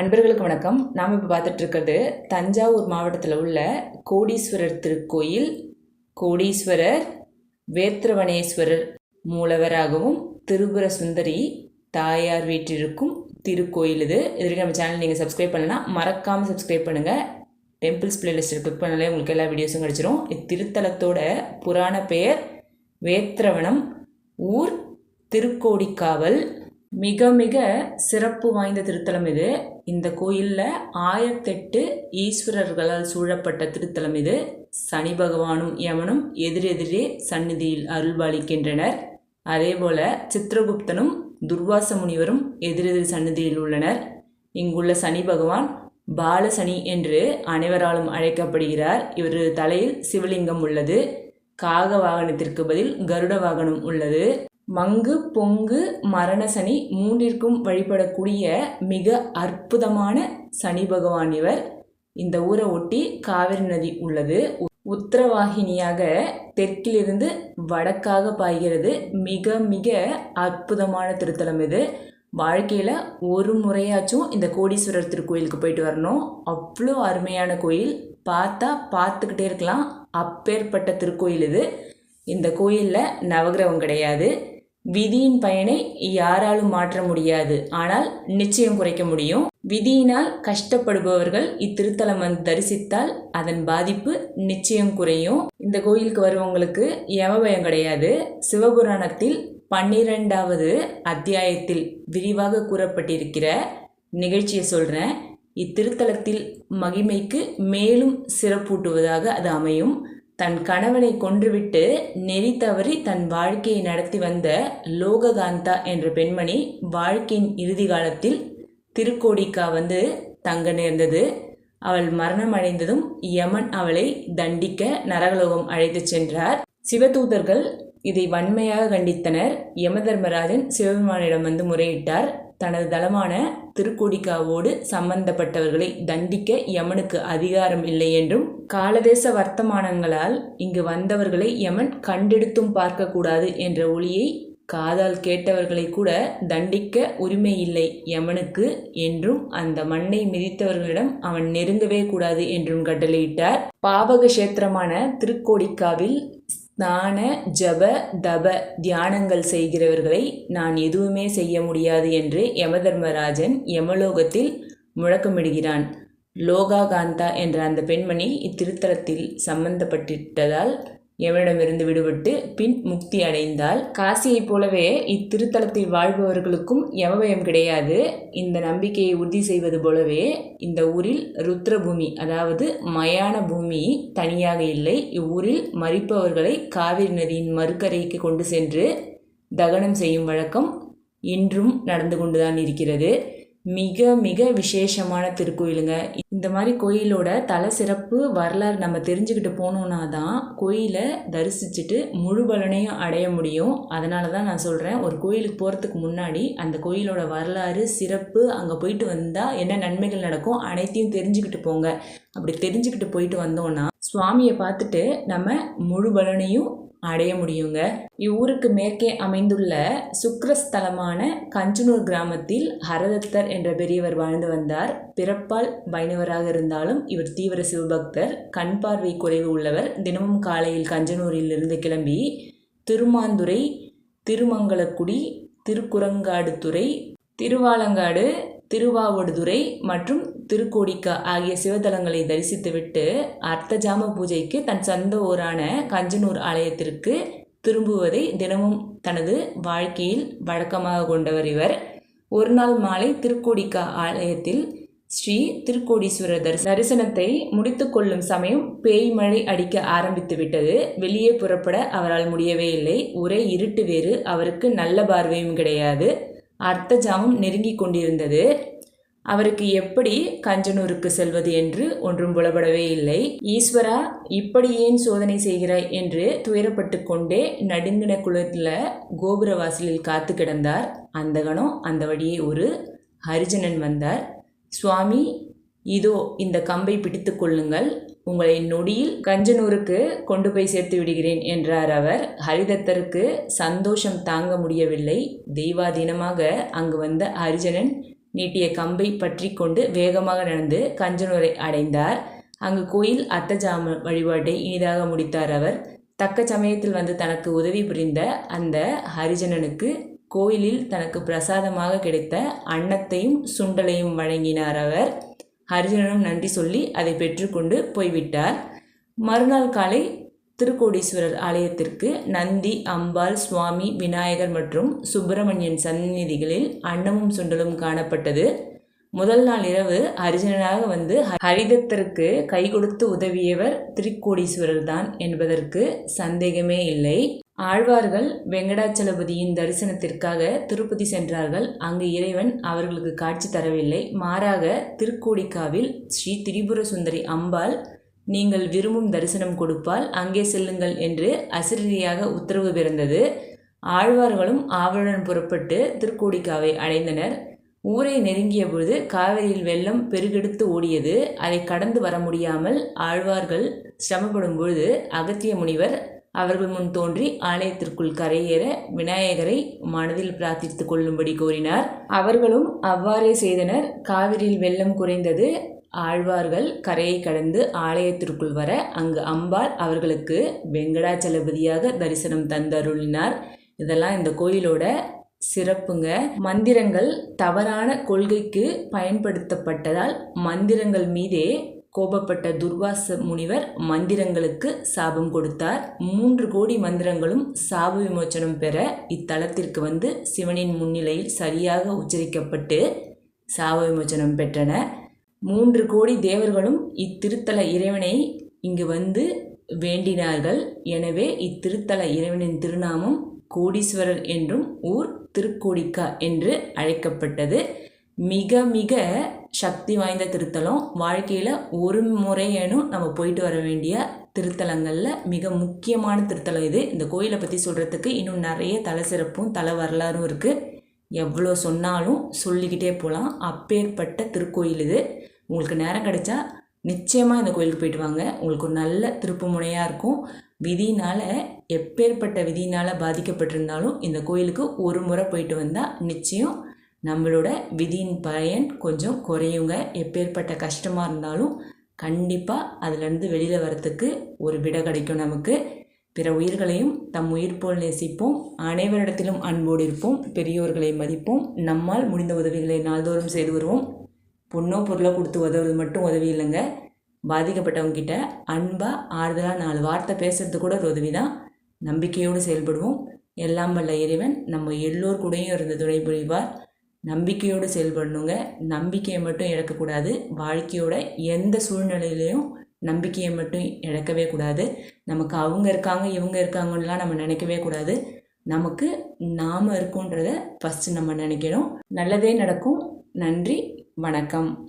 அன்பர்களுக்கு வணக்கம். நாம் இப்போ பார்த்துட்டு இருக்கிறது தஞ்சாவூர் மாவட்டத்தில் உள்ள கோடீஸ்வரர் திருக்கோயில். கோடீஸ்வரர் வேத்திரவனேஸ்வரர் மூலவராகவும் திருபுர சுந்தரி தாயார் வீற்றிருக்கும் திருக்கோயில் இது. இது வரைக்கும் நம்ம சேனல் நீங்கள் சப்ஸ்கிரைப் பண்ணலாம் மறக்காமல் சப்ஸ்கிரைப் பண்ணுங்கள் டெம்பிள்ஸ் பிளேலிஸ்ட்டில் கிளிக் பண்ணாலே உங்களுக்கு எல்லா வீடியோஸும் கிடச்சிரும். இத்திருத்தலத்தோட புராண பெயர் வேத்திரவனம். ஊர் திருக்கோடிக்காவல். மிக மிக சிறப்பு வாய்ந்த திருத்தலம் இது. இந்த கோயிலில் ஆயிரத்தெட்டு ஈஸ்வரர்களால் சூழப்பட்ட திருத்தலம் இது. சனி பகவானும் யமனும் எதிரெதிரே சந்நிதியில் அருள்பாலிக்கின்றனர். அதேபோல சித்திரகுப்தனும் துர்வாச முனிவரும் எதிரெதிர் சந்நிதியில் உள்ளனர். இங்குள்ள சனி பகவான் பாலசனி என்று அனைவராலும் அழைக்கப்படுகிறார். இவரது தலையில் சிவலிங்கம் உள்ளது. காக வாகனத்திற்கு பதில் கருட வாகனம் உள்ளது. மங்கு பொங்கு மரண சனி மூன்றிற்கும் வழிபடக்கூடிய மிக அற்புதமான சனி பகவான் இவர். இந்த ஊரை ஒட்டி காவிரி நதி உள்ளது. உத்தரவாகினியாக தெற்கிலிருந்து வடக்காக பாய்கிறது. மிக மிக அற்புதமான திருத்தலம் இது. வாழ்க்கையில் ஒரு முறையாச்சும் இந்த கோடீஸ்வரர் திருக்கோயிலுக்கு போயிட்டு வரணும். அவ்வளோ அருமையான கோயில். பார்த்தா பார்த்துக்கிட்டே இருக்கலாம். அப்பேற்பட்ட திருக்கோயில் இது. இந்த கோயிலில் நவகிரகம் கிடையாது. விதியின் பயனை யாராலும் மாற்ற முடியாது. ஆனால் நிச்சயம் குறைக்க முடியும். விதியினால் கஷ்டப்படுபவர்கள் இத்திருத்தலம் வந்து தரிசித்தால் அதன் பாதிப்பு நிச்சயம் குறையும். இந்த கோயிலுக்கு வருவவங்களுக்கு யமபயம் கிடையாது. சிவபுராணத்தில் பன்னிரெண்டாவது அத்தியாயத்தில் விரிவாக கூறப்பட்டிருக்கிற நிகழ்ச்சியை சொல்கிறேன் இத்திருத்தலத்தில் மகிமைக்கு மேலும் சிறப்பூட்டுவதாக அது அமையும். தன் கணவனை கொன்றுவிட்டு நெறி தவறி தன் வாழ்க்கையை நடத்தி வந்த லோககாந்தா என்ற பெண்மணி வாழ்க்கையின் இறுதி காலத்தில் திருக்கோடிக்கா வந்து தங்க நேர்ந்தது. அவள் மரணம் அடைந்ததும் யமன் அவளை தண்டிக்க நரகலோகம் அழைத்துச் சென்றார். சிவதூதர்கள் இதை வன்மையாக கண்டித்தனர். யமதர்மராஜன் சிவபெருமானிடம் வந்து முறையிட்டார். தனது தளமான திருக்கோடிக்காவோடு சம்பந்தப்பட்டவர்களை தண்டிக்க யமனுக்கு அதிகாரம் இல்லை என்றும் காலதேச வர்த்தமானங்களால் இங்கு வந்தவர்களை யமன் கண்டெடுத்தும் பார்க்கக்கூடாது என்ற ஒளியை காதால் கேட்டவர்களை கூட தண்டிக்க உரிமை இல்லை யமனுக்கு என்றும் அந்த மண்ணை மிதித்தவர்களிடம் அவன் நெருங்கவே கூடாது என்றும் கட்டளையிட்டார். பாவக கஷேத்திரமான திருக்கோடிக்காவில் தான ஜப தப தியானங்கள் செய்கிறவர்களை நான் எதுவுமே செய்ய முடியாது என்று யமதர்மராஜன் யமலோகத்தில் முழக்கமிடுகிறான். லோகாகாந்தா என்ற அந்த பெண்மணி இத்திருத்தலத்தில் சம்பந்தப்பட்டிட்டதால் எவனிடமிருந்து விடுபட்டு பின் முக்தி அடைந்தால் காசியைப் போலவே இத்திருத்தலத்தில் வாழ்பவர்களுக்கும் யமபயம் கிடையாது. இந்த நம்பிக்கையை உறுதி செய்வது போலவே இந்த ஊரில் ருத்ரபூமி அதாவது மயான பூமி தனியாக இல்லை. இவ்வூரில் மறிப்பவர்களை காவிரி நதியின் மறுக்கரைக்கு கொண்டு சென்று தகனம் செய்யும் வழக்கம் இன்றும் நடந்து கொண்டுதான் இருக்கிறது. மிக மிக விசேஷமான திருக்கோயிலுங்க. இந்த மாதிரி கோயிலோட தலை சிறப்பு வரலாறு நம்ம தெரிஞ்சுக்கிட்டு போனோம்னா தான் கோயிலை தரிசிச்சுட்டு முழு பலனையும் அடைய முடியும். அதனால தான் நான் சொல்கிறேன் ஒரு கோயிலுக்கு போகிறதுக்கு முன்னாடி அந்த கோயிலோட வரலாறு சிறப்பு அங்கே போயிட்டு வந்தால் என்ன நன்மைகள் நடக்கும் அனைத்தையும் தெரிஞ்சுக்கிட்டு போங்க. அப்படி தெரிஞ்சுக்கிட்டு போயிட்டு வந்தோம்னா சுவாமியை பார்த்துட்டு நம்ம முழு பலனையும் அடைய முடியுங்க. இவ்வூருக்கு மேற்கே அமைந்துள்ள சுக்ரஸ்தலமான கஞ்சனூர் கிராமத்தில் ஹரதத்தர் என்ற பெரியவர் வாழ்ந்து வந்தார். பிறப்பால் வைணவராக இருந்தாலும் இவர் தீவிர சிவபக்தர். கண் பார்வை குறைவு உள்ளவர். தினமும் காலையில் கஞ்சனூரில் இருந்து கிளம்பி திருமாந்துறை திருமங்கலக்குடி திருக்குரங்காடுதுறை திருவாலங்காடு திருவாவடுதுறை மற்றும் திருக்கோடிக்கா ஆகிய சிவதலங்களை தரிசித்துவிட்டு அர்த்தஜாம பூஜைக்கு தன் சொந்த ஊரான கஞ்சனூர் ஆலயத்திற்கு திரும்புவதை தினமும் தனது வாழ்க்கையில் வழக்கமாக கொண்டவர் இவர். ஒரு நாள் மாலை திருக்கோடிக்கா ஆலயத்தில் ஸ்ரீ திருக்கோடீஸ்வரர் தரிச தரிசனத்தை முடித்து கொள்ளும் சமயம் பேய் மழை அடிக்க ஆரம்பித்து விட்டது. வெளியே புறப்பட அவரால் முடியவே இல்லை. ஒரே இருட்டு வேறு. அவருக்கு நல்ல பார்வையும் கிடையாது. அர்த்த ஜாமம் நெருங்கி கொண்டிருந்தது. அவருக்கு எப்படி கஞ்சனூருக்கு செல்வது என்று ஒன்றும் புலப்படவே இல்லை. ஈஸ்வரா இப்படி ஏன் சோதனை செய்கிறாய் என்று துயரப்பட்டு கொண்டே நடுங்கின குளத்தில் கோபுர வாசலில் காத்து கிடந்தார். அந்த கணம் அந்த வழியே ஒரு ஹரிஜனன் வந்தார். சுவாமி இதோ இந்த கம்பை பிடித்து கொள்ளுங்கள். உங்களை நொடியில் கஞ்சனூருக்கு கொண்டு போய் சேர்த்து விடுகிறேன் என்றார் அவர். ஹரிதத்தருக்கு சந்தோஷம் தாங்க முடியவில்லை. தெய்வாதீனமாக அங்கு வந்த ஹரிஜனன் நீட்டிய கம்பை பற்றி கொண்டு வேகமாக நடந்து கஞ்சனூரை அடைந்தார். அங்கு கோயில் அத்தஜாம வழிபாட்டை இனிதாக முடித்தார் அவர். தக்க சமயத்தில் வந்து தனக்கு உதவி புரிந்த அந்த ஹரிஜனனுக்கு கோயிலில் தனக்கு பிரசாதமாக கிடைத்த அன்னத்தையும் சுண்டலையும் வழங்கினார் அவர். ஹரிஜனனும் நன்றி சொல்லி அதை பெற்றுக்கொண்டு போய்விட்டார். மறுநாள் காலை திருக்கோடீஸ்வரர் ஆலயத்திற்கு நந்தி அம்பாள் சுவாமி விநாயகர் மற்றும் சுப்பிரமணியன் சந்நிதிகளில் அன்னமும் சுண்டலும் காணப்பட்டது. முதல் நாள் இரவு அர்ஜுனனாக வந்து ஹரிதத்தருக்கு கை கொடுத்து உதவியவர் திருக்கோடீஸ்வரர் தான் என்பதற்கு சந்தேகமே இல்லை. ஆழ்வார்கள் வெங்கடாச்சலபதியின் தரிசனத்திற்காக திருப்பதி சென்றார்கள். அங்கு இறைவன் அவர்களுக்கு காட்சி தரவில்லை. மாறாக திருக்கோடிக்காவில் ஸ்ரீ திரிபுர சுந்தரி அம்பாள் நீங்கள் விரும்பும் தரிசனம் கொடுப்பால் அங்கே செல்லுங்கள் என்று அசிரியாக உத்தரவு பிறந்தது. ஆழ்வார்களும் ஆவலுடன் புறப்பட்டு திருக்கோடிக்காவை அடைந்தனர். ஊரை நெருங்கிய பொழுது காவிரியில் வெள்ளம் பெருகெடுத்து ஓடியது. அதை கடந்து வர முடியாமல் ஆழ்வார்கள் சிரமப்படும் பொழுது அகத்திய முனிவர் அவர்கள் முன் தோன்றி ஆலயத்திற்குள் கரையேற விநாயகரை மனதில் பிரார்த்தித்து கொள்ளும்படி கோரினார். அவர்களும் அவ்வாறே செய்தனர். காவிரியில் வெள்ளம் குறைந்தது. ஆழ்வார்கள் கரையை கடந்து ஆலயத்திற்குள் வர அங்கு அம்பாள் அவர்களுக்கு வெங்கடாச்சலபதியாக தரிசனம் தந்தருளினார். இதெல்லாம் இந்த கோயிலோட சிறப்புங்க. மந்திரங்கள் தவறான கொள்கைக்கு பயன்படுத்தப்பட்டதால் மந்திரங்கள் மீதே கோபப்பட்ட துர்வாச முனிவர் மந்திரங்களுக்கு சாபம் கொடுத்தார். மூன்று கோடி மந்திரங்களும் சாப விமோச்சனம் பெற இத்தலத்திற்கு வந்து சிவனின் முன்னிலையில் சரியாக உச்சரிக்கப்பட்டு சாப விமோச்சனம் பெற்றன. மூன்று கோடி தேவர்களும் இத்திருத்தல இறைவனை இங்கு வந்து வேண்டினார்கள். எனவே இத்திருத்தல இறைவனின் திருநாமம் கோடீஸ்வரர் என்றும் ஊர் திருக்கோடிக்கா என்று அழைக்கப்பட்டது. மிக மிக சக்தி வாய்ந்த திருத்தலம். வாழ்க்கையில் ஒரு முறையேனும் நம்ம போயிட்டு வர வேண்டிய திருத்தலங்களில் மிக முக்கியமான திருத்தலம் இது. இந்த கோயிலை பற்றி சொல்கிறதுக்கு இன்னும் நிறைய தலை சிறப்பும் தலை வரலாறும் இருக்குது எவ்வளோ சொன்னாலும் சொல்லிக்கிட்டே போகலாம் அப்பேற்பட்ட திருக்கோயில் இது. உங்களுக்கு நேரம் கிடைச்சா நிச்சயமாக இந்த கோயிலுக்கு போயிட்டு வாங்க. உங்களுக்கு ஒரு நல்ல திருப்பு முனையாக இருக்கும். விதினால் எப்பேற்பட்ட விதினால் பாதிக்கப்பட்டிருந்தாலும் இந்த கோயிலுக்கு ஒரு முறை போயிட்டு வந்தால் நிச்சயம் நம்மளோட விதியின் பயன் கொஞ்சம் குறையுங்க. எப்பேற்பட்ட கஷ்டமாக இருந்தாலும் கண்டிப்பாக அதுலேருந்து வெளியில் வரத்துக்கு ஒரு விட கிடைக்கும் நமக்கு. பிற உயிர்களையும் தம் உயிர் போல் நேசிப்போம். அனைவரிடத்திலும் அன்போடு இருப்போம். பெரியோர்களை மதிப்போம். நம்மால் முடிந்த உதவிகளை நாள்தோறும் செய்து வருவோம். பொண்ணோ பொருளோ கொடுத்து உதவுறது மட்டும் உதவி இல்லைங்க. பாதிக்கப்பட்டவங்ககிட்ட அன்பாக ஆறுதலாக நாலு வார்த்தை பேசுறது கூட ஒரு உதவி தான் நம்பிக்கையோடு செயல்படுவோம். எல்லாம் வல்ல இறைவன் நம்ம எல்லோர் கூடயும் இருந்து துணை புரிவார் நம்பிக்கையோடு செயல்படணுங்க. நம்பிக்கையை மட்டும் இழக்கக்கூடாது. வாழ்க்கையோட எந்த சூழ்நிலையிலையும் நம்பிக்கையை மட்டும் இழக்கவே கூடாது. நமக்கு அவங்க இருக்காங்க இவங்க இருக்காங்கலாம் நம்ம நினைக்கவே கூடாது. நமக்கு நாம் இருக்கோன்றத ஃபஸ்ட்டு நம்ம நினைக்கணும். நல்லதே நடக்கும். நன்றி வணக்கம்.